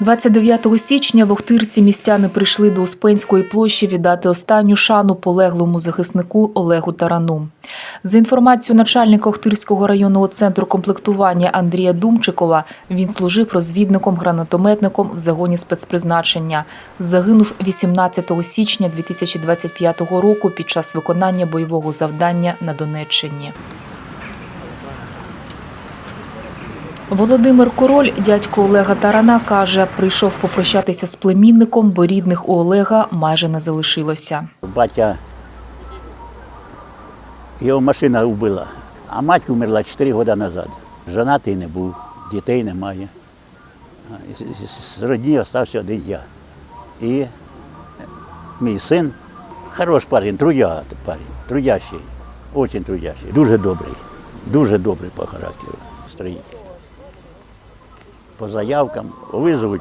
29 січня в Охтирці містяни прийшли до Успенської площі віддати останню шану полеглому захиснику Олегу Тарану. За інформацією начальника Охтирського районного центру комплектування Андрія Думчикова, він служив розвідником-гранатометником в загоні спецпризначення. Загинув 18 січня 2025 року під час виконання бойового завдання на Донеччині. Володимир Король, дядько Олега Тарана, каже, прийшов попрощатися з племінником, бо рідних у Олега майже не залишилося. Батя його машина вбила, а мать умерла 4 роки назад. Женатий не був, дітей немає. З- родні залишився один я. І мій син хороший парень, трудяга парень, трудящий, дуже трудящий, дуже добрий, дуже добрий по характеру строїтель. По заявкам визовуть,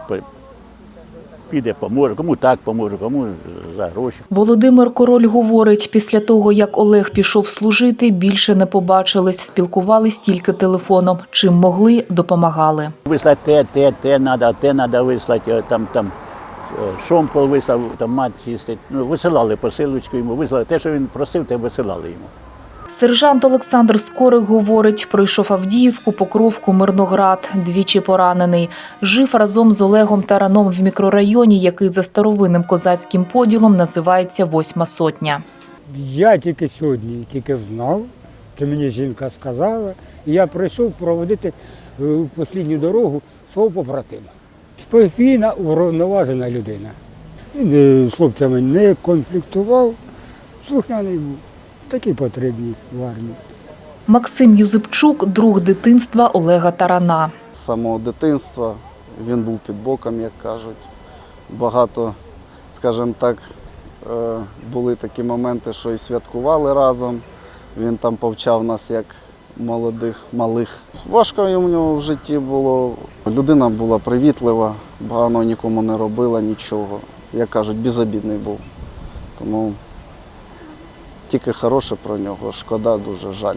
піде, поможе, кому так поможе, кому за гроші. Володимир Король говорить, після того, як Олег пішов служити, більше не побачились, спілкувались тільки телефоном. Чим могли, допомагали. Вислати те, те, те треба, те треба вислати, е, там, там е, шомпол вислав, там мать чистить. Ну, висилали посилочку йому, вислали. Те, що він просив, те висилали йому. Сержант Олександр Скорик говорить, пройшов Авдіївку, Покровку, Мирноград, двічі поранений. Жив разом з Олегом Тараном в мікрорайоні, який за старовинним козацьким поділом називається Восьма сотня. Я тільки сьогодні тільки взнав, це мені жінка сказала, і я прийшов проводити е, останню дорогу свого побратима. Спокійна, уравноважена людина. Він е, з хлопцями не конфліктував, слухняний був. Такі потрібні в армії. Максим Юзипчук друг дитинства Олега Тарана. З самого дитинства він був під боком, як кажуть. Багато, скажімо так, е, були такі моменти, що і святкували разом. Він там повчав нас як молодих, малих. Важко йому в нього в житті було. Людина була привітлива, багато нікому не робила нічого. Як кажуть, безобідний був. Тому тільки хороше про нього. Шкода, дуже жаль.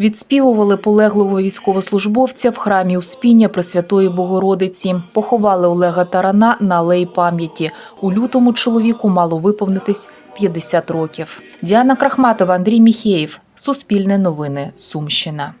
Відспівували полеглого військовослужбовця в храмі Успіння Пресвятої Богородиці. Поховали Олега Тарана на алеї пам'яті. У лютому чоловіку мало виповнитись 50 років. Діана Крахматова, Андрій Міхеєв. Суспільне новини. Сумщина.